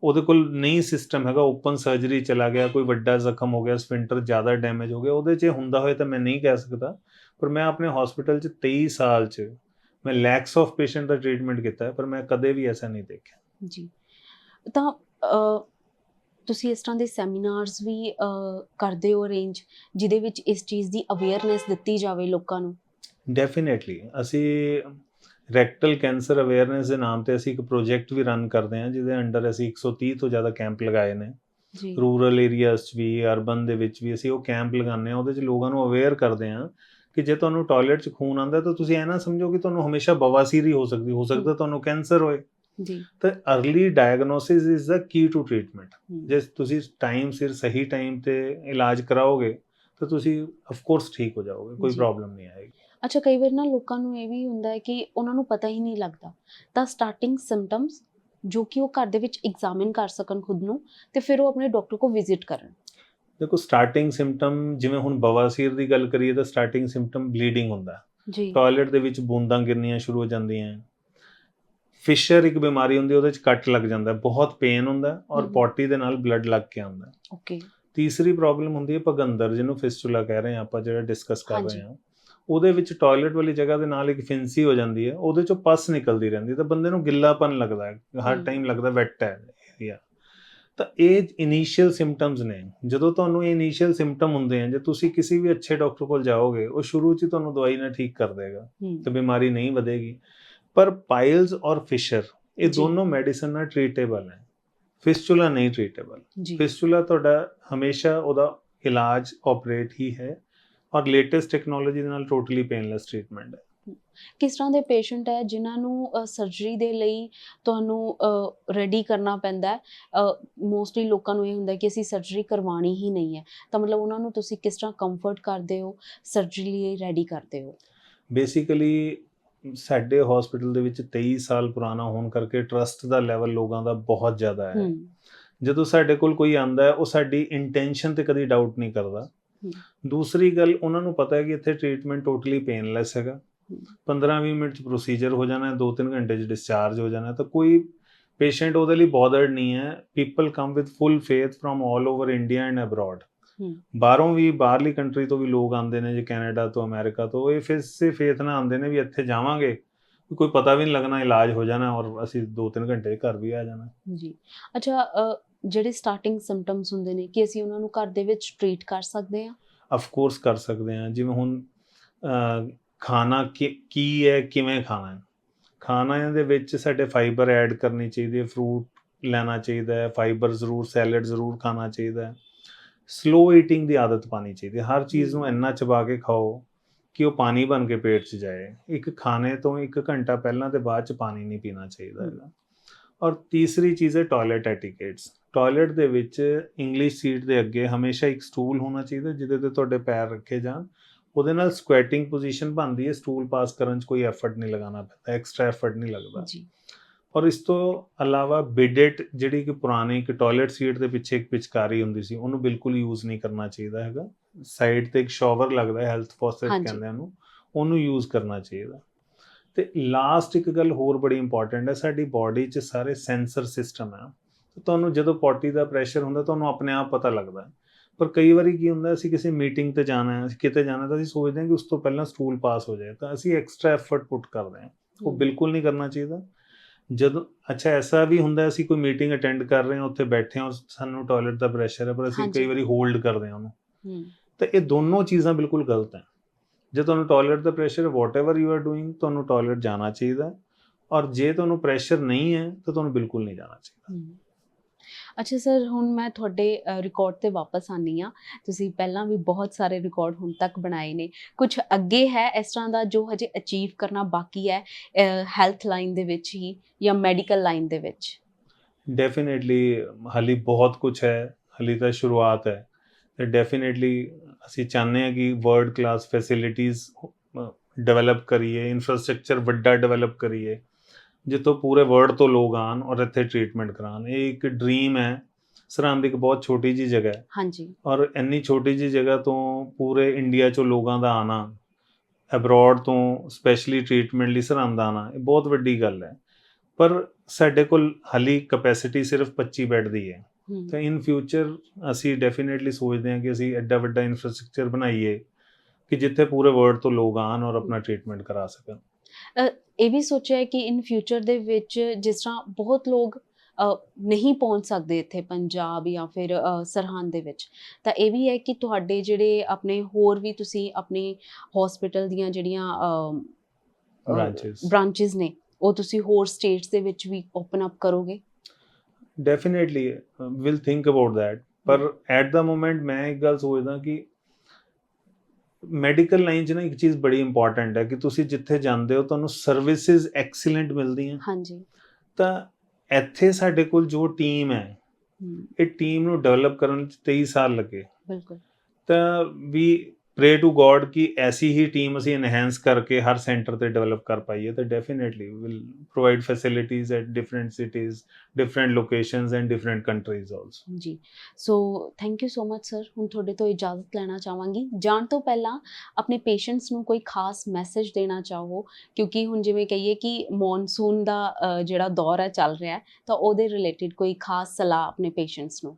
ਉਹਦੇ ਕੋਲ ਨਹੀਂ ਸਿਸਟਮ ਹੈਗਾ ਓਪਨ ਸਰਜਰੀ ਚਲਾ ਗਿਆ ਕੋਈ ਵੱਡਾ ਜ਼ਖਮ ਹੋ ਗਿਆ ਸਫਿੰਟਰ ਜ਼ਿਆਦਾ ਡੈਮੇਜ ਹੋ ਗਿਆ ਉਹਦੇ 'ਚ ਹੁੰਦਾ ਹੋਏ ਤਾਂ ਮੈਂ ਨਹੀਂ ਕਹਿ ਸਕਦਾ ਪਰ ਮੈਂ ਆਪਣੇ ਹਸਪੀਟਲ 'ਚ 23 ਸਾਲ 'ਚ ਮੈਂ ਲੈਕਸ ਆਫ ਪੇਸ਼ੈਂਟ ਦਾ ਟ੍ਰੀਟਮੈਂਟ ਕੀਤਾ ਹੈ ਪਰ ਮੈਂ ਕਦੇ ਵੀ ਐਸਾ ਨਹੀਂ ਦੇਖਿਆ। ਜੀ। ਤਾਂ ਤੁਸੀਂ ਇਸ ਤਰ੍ਹਾਂ ਦੇ ਸੈਮੀਨਾਰਸ ਵੀ ਕਰਦੇ ਹੋ ਅਰੇਂਜ ਜਿਹਦੇ ਵਿੱਚ ਇਸ ਚੀਜ਼ ਦੀ ਅਵੇਅਰਨੈਸ ਦਿੱਤੀ ਜਾਵੇ ਲੋਕਾਂ ਨੂੰ? ਡੈਫੀਨੇਟਲੀ ਅਸੀਂ ਰੈਕਟਲ ਕੈਂਸਰ ਅਵੇਅਰਨੈਸ ਦੇ ਨਾਮ ਤੇ ਅਸੀਂ ਇੱਕ ਪ੍ਰੋਜੈਕਟ ਵੀ ਰਨ ਕਰਦੇ ਹਾਂ ਜਿਹਦੇ ਅੰਡਰ ਅਸੀਂ 130 ਤੋਂ ਜ਼ਿਆਦਾ ਕੈਂਪ ਲਗਾਏ ਨੇ। ਜੀ। ਰੂਰਲ ਏਰੀਆਜ਼ 'ਚ ਵੀ ਅਰਬਨ ਦੇ ਵਿੱਚ ਵੀ ਅਸੀਂ ਉਹ ਕੈਂਪ ਲਗਾਉਂਦੇ ਹਾਂ ਉਹਦੇ 'ਚ ਲੋਕਾਂ ਨੂੰ ਅਵੇਅਰ ਕਰਦੇ ਹਾਂ ਕਿ ਜੇ ਤੁਹਾਨੂੰ ਟਾਇਲਟ 'ਚ ਖੂਨ ਆਉਂਦਾ ਤਾਂ ਤੁਸੀਂ ਇਹ ਨਾ ਸਮਝੋ ਕਿ ਤੁਹਾਨੂੰ ਹਮੇਸ਼ਾ ਬਵਾਸੀਰ ਹੀ ਹੋ ਸਕਦੀ ਹੋ ਸਕਦਾ ਤੁਹਾਨੂੰ ਕੈਂਸਰ ਹੋਏ। ਜੀ। ਤਾਂ early diagnosis is the key to treatment ਜੇ ਤੁਸੀਂ ਟਾਈਮ ਸਿਰ ਸਹੀ ਟਾਈਮ ਤੇ ਇਲਾਜ ਕਰਾਓਗੇ ਤਾਂ ਤੁਸੀਂ ਆਫ ਕੋਰਸ ਠੀਕ ਹੋ ਜਾਓਗੇ ਕੋਈ। ਪ੍ਰੋਬਲਮ ਨਹੀਂ ਆਏਗੀ। ਅੱਛਾ ਕਈ ਵਾਰ ਨਾ ਲੋਕਾਂ ਨੂੰ ਇਹ ਵੀ ਹੁੰਦਾ ਹੈ ਕਿ ਉਹਨਾਂ ਨੂੰ ਪਤਾ ਹੀ ਨਹੀਂ ਲੱਗਦਾ ਤਾਂ ਸਟਾਰਟਿੰਗ ਸਿੰਪਟਮਸ ਜੋ ਕਿ ਉਹ ਘਰ ਦੇ ਵਿੱਚ ਐਗਜ਼ਾਮਿਨ ਕਰ ਸਕਣ ਖੁਦ ਨੂੰ ਤੇ ਫਿਰ ਉਹ ਆਪਣੇ ਡਾਕਟਰ ਕੋ ਵਿਜ਼ਿਟ ਕਰਨ ਦੇਖੋ ਸਟਾਰਟਿੰਗ ਸਿੰਪਟਮ ਜਿਵੇਂ ਹੁਣ ਬਵਾਸੀਰ ਦੀ ਗੱਲ ਕਰੀਏ ਤਾਂ ਸਟਾਰਟਿੰਗ ਸਿੰਪਟਮ ਬਲੀਡਿੰਗ ਹੁੰਦਾ। ਜੀ ਟਾਇਲਟ ਦੇ ਵਿੱਚ ਬੂੰਦਾਂ ਗਿਰਨੀਆਂ ਸ਼ੁਰੂ ਹੋ ਜਾਂਦੀਆਂ ਫਿਸ਼ਰ ਇੱਕ ਬਿਮਾਰੀ ਹੁੰਦੀ ਉਹਦੇ ਵਿੱਚ ਕੱਟ ਲੱਗ ਜਾਂਦਾ ਬਹੁਤ ਪੇਨ ਹੁੰਦਾ ਔਰ। ਪੋਟੀ ਦੇ ਨਾਲ ਬਲੱਡ ਲੱਗ ਕੇ ਆਉਂਦਾ। ਓਕੇ ਤੀਸਰੀ ਪ੍ਰੋਬਲਮ ਹੁੰਦੀ ਹੈ ਭਗੰਦਰ ਜਿਹਨੂੰ ਫਿਸਟੂਲਾ ਕਹਿ ਰਹੇ ਆਪਾਂ ਜਿਹੜਾ ਡਿਸਕਸ ਕਰ। ਰਹੇ ਹਾਂ ਉਹਦੇ ਵਿੱਚ ਟਾਇਲਟ ਵਾਲੀ ਜਗ੍ਹਾ ਦੇ ਨਾਲ ਇੱਕ ਫਿੰਸੀ ਹੋ ਜਾਂਦੀ ਹੈ ਉਹਦੇ ਚੋਂ ਪਸ ਨਿਕਲਦੀ ਰਹਿੰਦੀ ਤਾਂ ਬੰਦੇ ਨੂੰ ਗਿੱਲਾਪਨ ਲੱਗਦਾ ਹੈ ਹਰ। ਟਾਈਮ ਲੱਗਦਾ ਵੈਟ ਹੈ ਏਰੀਆ ਤਾਂ ਇਹ ਇਨੀਸ਼ੀਅਲ ਸਿੰਪਟਮਸ ਨੇ। ਜਦੋਂ ਤੁਹਾਨੂੰ ਇਹ ਇਨੀਸ਼ੀਅਲ ਸਿੰਪਟਮ ਹੁੰਦੇ ਆ ਜੇ ਤੁਸੀਂ ਕਿਸੇ ਵੀ ਅੱਛੇ ਡਾਕਟਰ ਕੋਲ ਜਾਓਗੇ ਉਹ ਸ਼ੁਰੂ 'ਚ ਹੀ ਤੁਹਾਨੂੰ ਦਵਾਈ ਨਾਲ ਠੀਕ ਕਰ ਦੇਗਾ ਤੇ ਬਿਮਾਰੀ ਨਹੀਂ ਵਧੇਗੀ। ਪਰ ਪਾਈਲਸ ਔਰ ਫਿਸ਼ਰ ਇਹ। ਦੋਨੋਂ ਮੈਡੀਸਨ ਨਾਲ ਟ੍ਰੀਟੇਬਲ ਹੈ। ਫਿਸਟੂਲਾ ਨਹੀਂ ਟ੍ਰੀਟੇਬਲ ਜੀ। ਫਿਸਟੂਲਾ ਤੁਹਾਡਾ ਹਮੇਸ਼ਾ ਉਹਦਾ ਇਲਾਜ ਆਪਰੇਟ ਹੀ ਹੈ। ਔਰ ਲੇਟੈਸਟ ਟੈਕਨੋਲੋਜੀ ਦੇ ਨਾਲ ਟੋਟਲੀ ਪੇਨਲੈਸ ਟ੍ਰੀਟਮੈਂਟ ਹੈ। ਕਿਸ ਤਰ੍ਹਾਂ ਦੇ ਪੇਸ਼ੈਂਟ ਹੈ ਜਿਨ੍ਹਾਂ ਨੂੰ ਸਰਜਰੀ ਦੇ ਲਈ ਤੁਹਾਨੂੰ ਰੈਡੀ ਕਰਨਾ ਪੈਂਦਾ ਹੈ? ਮੋਸਟਲੀ ਲੋਕਾਂ ਨੂੰ ਇਹ ਹੁੰਦਾ ਕਿ ਅਸੀਂ ਸਰਜਰੀ ਕਰਵਾਣੀ ਹੀ ਨਹੀਂ ਹੈ। ਤਾਂ ਮਤਲਬ ਉਹਨਾਂ ਨੂੰ ਤੁਸੀਂ ਕਿਸ ਤਰ੍ਹਾਂ ਕੰਫਰਟ ਕਰਦੇ ਹੋ? ਸਰਜਰੀ ਲਈ ਰੈਡੀ ਕਰਦੇ ਹੋ? ਬੇਸਿਕਲੀ ਸਾਡੇ ਹਸਪੀਟਲ ਦੇ ਵਿੱਚ 23 ਸਾਲ ਪੁਰਾਣਾ ਹੋਣ ਕਰਕੇ ਟਰਸਟ ਦਾ ਲੈਵਲ ਲੋਕਾਂ ਦਾ ਬਹੁਤ ਜ਼ਿਆਦਾ ਹੈ। ਜਦੋਂ ਸਾਡੇ ਕੋਲ ਕੋਈ ਆਂਦਾ ਹੈ ਉਹ ਸਾਡੀ ਇੰਟੈਂਸ਼ਨ ਤੇ ਕਦੀ ਡਾਊਟ ਨਹੀਂ ਕਰਦਾ। ਦੂਸਰੀ ਗੱਲ ਉਹਨਾਂ ਨੂੰ ਪਤਾ ਹੈ ਕਿ ਇੱਥੇ ਟ੍ਰੀਟਮੈਂਟ ਟੋਟਲੀ ਪੇਨਲੈਸ ਹੈਗਾ। ਹਮ। 15-20 ਮਿੰਟ ਚ ਪ੍ਰੋਸੀਜਰ ਹੋ ਜਾਣਾ ਹੈ 2-3 ਘੰਟੇ ਚ ਡਿਸਚਾਰਜ ਹੋ ਜਾਣਾ ਹੈ ਤਾਂ ਕੋਈ ਪੇਸ਼ੈਂਟ ਉਹਦੇ ਲਈ ਬੋਦਰਡ ਨਹੀਂ ਹੈ। People come with full faith from 올 over India and abroad. ਬਾਹਰੋਂ ਵੀ ਬਾਹਰਲੀ ਕੰਟਰੀ ਤੋਂ ਵੀ ਲੋਕ ਆਉਂਦੇ ਨੇ ਜੇ ਕੈਨੇਡਾ ਤੋਂ ਅਮਰੀਕਾ ਤੋਂ ਇਹ ਫਿਰ ਸੇ ਫੇਥ ਨਾਲ ਆਉਂਦੇ ਨੇ ਵੀ ਇੱਥੇ ਜਾਵਾਂਗੇ। ਕੋਈ ਪਤਾ ਵੀ ਨਹੀਂ ਲੱਗਣਾ ਇਲਾਜ ਹੋ ਜਾਣਾ ਔਰ ਅਸੀਂ 2-3 ਘੰਟੇ ਘਰ ਵੀ ਆ ਜਾਣਾ। ਜੀ। ਅੱਛਾ ਜਿਹੜੇ ਸਟਾਰਟਿੰਗ ਸਿੰਪਟਮਸ ਹੁੰਦੇ ਨੇ, ਕਿ ਅਸੀਂ ਉਹਨਾਂ ਨੂੰ ਘਰ ਦੇ ਵਿੱਚ ਟ੍ਰੀਟ ਕਰ ਸਕਦੇ ਹਾਂ? ਆਫ ਕੋਰਸ ਕਰ ਸਕਦੇ ਹਾਂ। ਜਿਵੇਂ ਹੁਣ ਖਾਣਾ ਕੀ ਕੀ ਹੈ, ਕਿਵੇਂ ਖਾਣਾ ਹੈ? ਖਾਣਾ ਦੇ ਵਿੱਚ ਸਾਡੇ ਫਾਈਬਰ ਐਡ ਕਰਨੀ ਚਾਹੀਦੀ ਹੈ ਫਰੂਟ ਲੈਣਾ ਚਾਹੀਦਾ ਹੈ ਫਾਈਬਰ ਜ਼ਰੂਰ ਸੈਲਡ ਜ਼ਰੂਰ ਖਾਣਾ ਚਾਹੀਦਾ ਹੈ। ਸਲੋ ਈਟਿੰਗ ਦੀ ਆਦਤ ਪਾਣੀ ਚਾਹੀਦੀ ਹੈ। ਹਰ ਚੀਜ਼ ਨੂੰ ਇੰਨਾ ਚਬਾ ਕੇ ਖਾਓ ਕਿ ਉਹ ਪਾਣੀ ਬਣ ਕੇ ਪੇਟ 'ਚ ਜਾਏ। ਇੱਕ ਖਾਣੇ ਤੋਂ ਇੱਕ ਘੰਟਾ ਪਹਿਲਾਂ ਤੇ ਬਾਅਦ 'ਚ ਪਾਣੀ ਨਹੀਂ ਪੀਣਾ ਚਾਹੀਦਾ ਹੈਗਾ। ਔਰ ਤੀਸਰੀ ਚੀਜ਼ ਹੈ ਟਾਇਲਟ ਐਟੀਕੇਟਸ ਟਾਇਲਟ ਦੇ ਵਿੱਚ ਇੰਗਲਿਸ਼ ਸੀਟ ਦੇ ਅੱਗੇ ਹਮੇਸ਼ਾ ਇੱਕ ਸਟੂਲ ਹੋਣਾ ਚਾਹੀਦਾ ਜਿਹਦੇ ਤੇ ਤੁਹਾਡੇ ਪੈਰ ਰੱਖੇ ਜਾਣ। ਉਹਦੇ ਨਾਲ ਸਕੁਐਟਿੰਗ ਪੋਜੀਸ਼ਨ ਬਣਦੀ ਹੈ ਸਟੂਲ ਪਾਸ ਕਰਨ 'ਚ ਕੋਈ ਐਫਰਟ ਨਹੀਂ ਲਗਾਉਣਾ ਪੈਂਦਾ ਐਕਸਟਰਾ ਐਫਰਟ ਨਹੀਂ ਲੱਗਦਾ। ਜੀ। ਔਰ ਇਸ ਤੋਂ ਇਲਾਵਾ ਬਿਡਟ ਜਿਹੜੀ ਕਿ ਪੁਰਾਣੀ ਇੱਕ ਟਾਇਲਟ ਸੀਟ ਦੇ ਪਿੱਛੇ ਇੱਕ ਪਿਚਕਾਰੀ ਹੁੰਦੀ ਸੀ ਉਹਨੂੰ ਬਿਲਕੁਲ ਯੂਜ਼ ਨਹੀਂ ਕਰਨਾ ਚਾਹੀਦਾ ਹੈਗਾ। ਸਾਈਡ ਤੇ ਇੱਕ ਸ਼ਾਵਰ ਲੱਗਦਾ ਹੈ ਹੈਲਥ ਫੌਸਟ। ਕਹਿੰਦੇ ਉਹਨੂੰ ਉਹਨੂੰ ਯੂਜ਼ ਕਰਨਾ ਚਾਹੀਦਾ। ਤੇ ਲਾਸਟ ਇੱਕ ਗੱਲ ਹੋਰ ਬੜੀ ਇੰਪੋਰਟੈਂਟ ਹੈ ਸਾਡੀ ਬਾਡੀ 'ਚ ਸਾਰੇ ਸੈਂਸਰ ਸਿਸਟਮ ਹੈ। ਤੁਹਾਨੂੰ ਜਦੋਂ ਪੋਟੀ ਦਾ ਪ੍ਰੈਸ਼ਰ ਹੁੰਦਾ ਤੁਹਾਨੂੰ ਆਪਣੇ ਆਪ ਪਤਾ ਲੱਗਦਾ ਪਰ ਕਈ ਵਾਰੀ ਕੀ ਹੁੰਦਾ ਅਸੀਂ ਕਿਸੇ ਮੀਟਿੰਗ ਤੇ ਜਾਣਾ ਹੈ ਅਸੀਂ ਕਿਤੇ ਜਾਣਾ ਤਾਂ ਅਸੀਂ ਸੋਚਦੇ ਹਾਂ ਕਿ ਉਸ ਤੋਂ ਪਹਿਲਾਂ ਸਟੂਲ ਪਾਸ ਹੋ ਜਾਏ। ਤਾਂ ਅਸੀਂ ਐਕਸਟਰਾ ਐਫਰਟ ਪੁੱਟ ਕਰਦੇ ਹਾਂ। ਉਹ ਬਿਲਕੁਲ ਨਹੀਂ ਕਰਨਾ ਚਾਹੀਦਾ। ਜਦੋਂ ਅੱਛਾ ਐਸਾ ਵੀ ਹੁੰਦਾ ਅਸੀਂ ਕੋਈ ਮੀਟਿੰਗ ਅਟੈਂਡ ਕਰ ਰਹੇ ਹਾਂ ਉੱਥੇ ਬੈਠੇ ਹਾਂ ਸਾਨੂੰ ਟਾਇਲਟ ਦਾ ਪ੍ਰੈਸ਼ਰ ਹੈ ਪਰ ਅਸੀਂ। ਕਈ ਵਾਰੀ ਹੋਲਡ ਕਰਦੇ ਹਾਂ ਉਹਨੂੰ। ਤਾਂ ਇਹ ਦੋਨੋਂ ਚੀਜ਼ਾਂ ਬਿਲਕੁਲ ਗਲਤ ਹੈ। ਜੇ ਤੁਹਾਨੂੰ ਟਾਇਲਟ ਦਾ ਪ੍ਰੈਸ਼ਰ ਹੈ ਵਾਟਐਵਰ ਯੂ ਆਰ ਡੂਇੰਗ ਤੁਹਾਨੂੰ ਟਾਇਲਟ ਜਾਣਾ ਚਾਹੀਦਾ। ਔਰ ਜੇ ਤੁਹਾਨੂੰ ਪ੍ਰੈਸ਼ਰ ਨਹੀਂ ਹੈ ਤਾਂ ਤੁਹਾਨੂੰ ਬਿਲਕੁਲ ਨਹੀਂ ਜਾਣਾ ਚਾਹੀਦਾ। ਅੱਛਾ ਸਰ, ਹੁਣ ਮੈਂ ਤੁਹਾਡੇ ਰਿਕਾਰਡ ਤੇ ਵਾਪਸ ਆਨੀ ਆ ਤੁਸੀਂ ਪਹਿਲਾਂ ਵੀ ਬਹੁਤ ਸਾਰੇ ਰਿਕਾਰਡ ਹੁਣ ਤੱਕ ਬਣਾਏ ਨੇ। ਕੁਝ ਅੱਗੇ ਹੈ ਇਸ ਤਰ੍ਹਾਂ ਦਾ ਜੋ ਹਜੇ ਅਚੀਵ ਕਰਨਾ ਬਾਕੀ ਹੈ ਹੈਲਥ ਲਾਈਨ ਦੇ ਵਿੱਚ ਹੀ ਜਾਂ ਮੈਡੀਕਲ ਲਾਈਨ ਦੇ ਵਿੱਚ? ਡੈਫੀਨਿਟਲੀ ਹਾਲੀ ਬਹੁਤ ਕੁਝ ਹੈ। ਹਾਲੀ ਤਾਂ ਸ਼ੁਰੂਆਤ ਹੈ। ਤੇ ਡੈਫੀਨਿਟਲੀ ਅਸੀਂ ਚਾਹੁੰਦੇ ਹਾਂ ਕਿ ਵਰਲਡ ਕਲਾਸ ਫੈਸਿਲਿਟੀਆਂ ਡਿਵੈਲਪ ਕਰੀਏ ਇਨਫਰਾਸਟ੍ਰਕਚਰ ਵੱਡਾ ਡਿਵੈਲਪ ਕਰੀਏ। ਜਿੱਥੋਂ ਪੂਰੇ ਵਰਲਡ ਤੋਂ ਲੋਕ ਆਣ ਔਰ ਇੱਥੇ ਟ੍ਰੀਟਮੈਂਟ ਕਰਾਉਣ। ਇਹ ਇੱਕ ਡ੍ਰੀਮ ਹੈ। ਸਰਹੰਦ ਇੱਕ ਬਹੁਤ ਛੋਟੀ ਜੀ ਜਗ੍ਹਾ ਹੈ। ਹਾਂਜੀ। ਔਰ ਇੰਨੀ ਛੋਟੀ ਜੀ ਜਗ੍ਹਾ ਤੋਂ ਪੂਰੇ ਇੰਡੀਆ ਚੋਂ ਲੋਕਾਂ ਦਾ ਆਣਾ ਅਬਰੋਡ ਤੋਂ ਸਪੈਸ਼ਲੀ ਟ੍ਰੀਟਮੈਂਟ ਲਈ ਸਰਹੰਦ ਆਣਾ ਇਹ ਬਹੁਤ ਵੱਡੀ ਗੱਲ ਹੈ। ਪਰ ਸਾਡੇ ਕੋਲ ਹਾਲੀ ਕਪੈਸਿਟੀ ਸਿਰਫ 25 ਬੈੱਡ ਦੀ ਹੈ। ਤਾਂ ਇਨ ਫਿਊਚਰ ਅਸੀਂ ਡੈਫੀਨਿਟਲੀ ਸੋਚਦੇ ਹਾਂ ਕਿ ਅਸੀਂ ਐਡਾ ਵੱਡਾ ਇਨਫਰਾਸਟ੍ਰਕਚਰ ਬਣਾਈਏ ਕਿ ਜਿੱਥੇ ਪੂਰੇ ਵਰਲਡ ਤੋਂ ਲੋਕ ਆਣ ਔਰ ਆਪਣਾ ਟ੍ਰੀਟਮੈਂਟ ਕਰਾ ਸਕਣ। ਇਹ ਵੀ ਸੋਚਿਆ ਕਿ ਇਨ ਫਿਊਚਰ ਦੇ ਵਿੱਚ ਜਿਸ ਤਰ੍ਹਾਂ ਬਹੁਤ ਲੋਕ ਨਹੀਂ ਪਹੁੰਚ ਸਕਦੇ ਇੱਥੇ ਪੰਜਾਬ ਜਾਂ ਫਿਰ ਸਰਹੰਦ ਦੇ ਵਿੱਚ ਤਾਂ ਇਹ ਵੀ ਹੈ ਕਿ ਤੁਹਾਡੇ ਜਿਹੜੇ ਆਪਣੇ ਹੋਰ ਵੀ ਤੁਸੀਂ ਆਪਣੇ ਹਸਪੀਟਲ ਦੀਆਂ ਜਿਹੜੀਆਂ ਬ੍ਰਾਂਚਸ ਬ੍ਰਾਂਚਸ ਨੇ ਉਹ ਤੁਸੀਂ ਹੋਰ ਸਟੇਟਸ ਦੇ ਵਿੱਚ ਵੀ ਓਪਨ ਅਪ ਕਰੋਗੇ? Definitely will think about that ਪਰ ਐਟ ਦਾ ਮੋਮੈਂਟ ਮੈਂ ਇੱਕ ਗੱਲ ਸੋਚਦਾ ਕਿ ਮੈਡੀਕਲ ਲਾਈਨ 'ਚ ਨਾ ਇੱਕ ਚੀਜ਼ ਬੜੀ ਇੰਪੋਰਟੈਂਟ ਹੈ ਕਿ ਤੁਸੀਂ ਜਿੱਥੇ ਜਾਂਦੇ ਹੋ ਤੁਹਾਨੂੰ ਸਰਵਿਸਿਜ਼ ਐਕਸੀਲੈਂਟ ਮਿਲਦੀਆਂ। ਹਾਂਜੀ। ਤਾਂ ਇੱਥੇ ਸਾਡੇ ਕੋਲ ਜੋ ਟੀਮ ਹੈ ਇਹ ਟੀਮ ਨੂੰ ਡਿਵੈਲਪ ਕਰਨ 'ਚ 23 ਸਾਲ ਲੱਗੇ। ਬਿਲਕੁਲ। ਤਾਂ ਵੀ ਪ੍ਰੇ ਟੂ ਗੋਡ ਕਿ ਐਸੀ ਹੀ ਟੀਮ ਅਸੀਂ ਐਨਹਾਂਸ ਕਰਕੇ ਹਰ ਸੈਂਟਰ ਤੇ ਡਿਵੈਲਪ ਕਰ ਪਾਈਏ ਤਾਂ definitely will provide facilities at different cities different locations and different countries also ਜੀ so thank you so much sir ਹੁਣ ਤੁਹਾਡੇ ਤੋਂ ਇਜਾਜ਼ਤ ਲੈਣਾ ਚਾਹਾਂਗੀ ਜਾਣ ਤੋਂ ਪਹਿਲਾਂ ਆਪਣੇ ਪੇਸ਼ੈਂਟਸ ਨੂੰ ਕੋਈ ਖਾਸ ਮੈਸੇਜ ਦੇਣਾ ਚਾਹੋ ਕਿਉਂਕਿ ਹੁਣ ਜਿਵੇਂ ਕਹੀਏ ਕਿ ਮੌਨਸੂਨ ਦਾ ਜਿਹੜਾ ਦੌਰ ਹੈ ਚੱਲ ਰਿਹਾ ਹੈ ਤਾਂ ਉਹਦੇ ਰਿਲੇਟਡ ਕੋਈ ਖਾਸ ਸਲਾਹ ਆਪਣੇ ਪੇਸ਼ੈਂਟਸ ਨੂੰ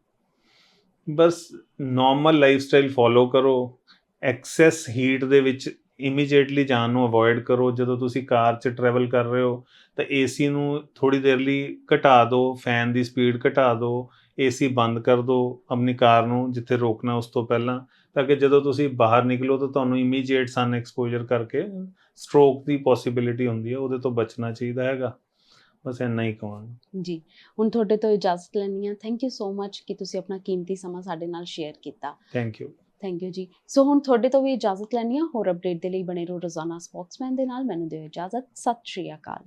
ਬਸ ਨਾਰਮਲ ਲਾਈਫ ਸਟਾਈਲ ਫੋਲੋ ਕਰੋ ਐਕਸੈਸ ਹੀਟ ਦੇ ਵਿੱਚ ਇਮੀਡੀਏਟਲੀ ਜਾਣ ਨੂੰ ਅਵੋਇਡ ਕਰੋ। ਜਦੋਂ ਤੁਸੀਂ ਕਾਰ 'ਚ ਟਰੈਵਲ ਕਰ ਰਹੇ ਹੋ ਤਾਂ ਏਸੀ ਨੂੰ ਥੋੜੀ ਦੇਰ ਲਈ ਘਟਾ ਦਿਓ ਫੈਨ ਦੀ ਸਪੀਡ ਘਟਾ ਦਿਓ ਏਸੀ ਬੰਦ ਕਰ ਦਿਓ ਆਪਣੀ ਕਾਰ ਨੂੰ ਜਿੱਥੇ ਰੋਕਣਾ ਉਸ ਤੋਂ ਪਹਿਲਾਂ ਤਾਂ ਕਿ ਜਦੋਂ ਤੁਸੀਂ ਬਾਹਰ ਨਿਕਲੋ ਤਾਂ ਤੁਹਾਨੂੰ ਇਮੀਡੀਏਟ ਸਨ ਐਕਸਪੋਜ਼ਰ ਕਰਕੇ ਸਟ੍ਰੋਕ ਦੀ ਪੋਸਿਬਿਲਿਟੀ ਹੁੰਦੀ ਹੈ ਉਹਦੇ ਤੋਂ ਬਚਣਾ ਚਾਹੀਦਾ ਹੈਗਾ। ਬਸ ਇੰਨਾ ਹੀ ਕਹਾਂਗਾ ਜੀ ਹੁਣ ਤੁਹਾਡੇ ਤੋਂ ਇਜਾਜ਼ਤ ਲੈਣੀ ਆ ਥੈਂਕ ਯੂ ਸੋ ਮਚ ਕਿ ਤੁਸੀਂ ਆਪਣਾ ਕੀਮਤੀ ਸਮਾਂ ਸਾਡੇ ਨਾਲ ਸ਼ੇਅਰ ਕੀਤਾ। ਥੈਂਕ ਯੂ ਥੈਂਕ ਯੂ ਜੀ। ਸੋ ਹੁਣ ਤੁਹਾਡੇ ਤੋਂ ਵੀ ਇਜਾਜ਼ਤ ਲੈਣੀ ਆ ਹੋਰ ਅਪਡੇਟ ਦੇ ਲਈ ਬਣੇ ਰਹੋ ਰੋਜ਼ਾਨਾ ਸਪੋਕਸਮੈਨ ਦੇ ਨਾਲ। ਮੈਨੂੰ ਦਿਓ ਇਜਾਜ਼ਤ। ਸਤਿ ਸ਼੍ਰੀ ਅਕਾਲ।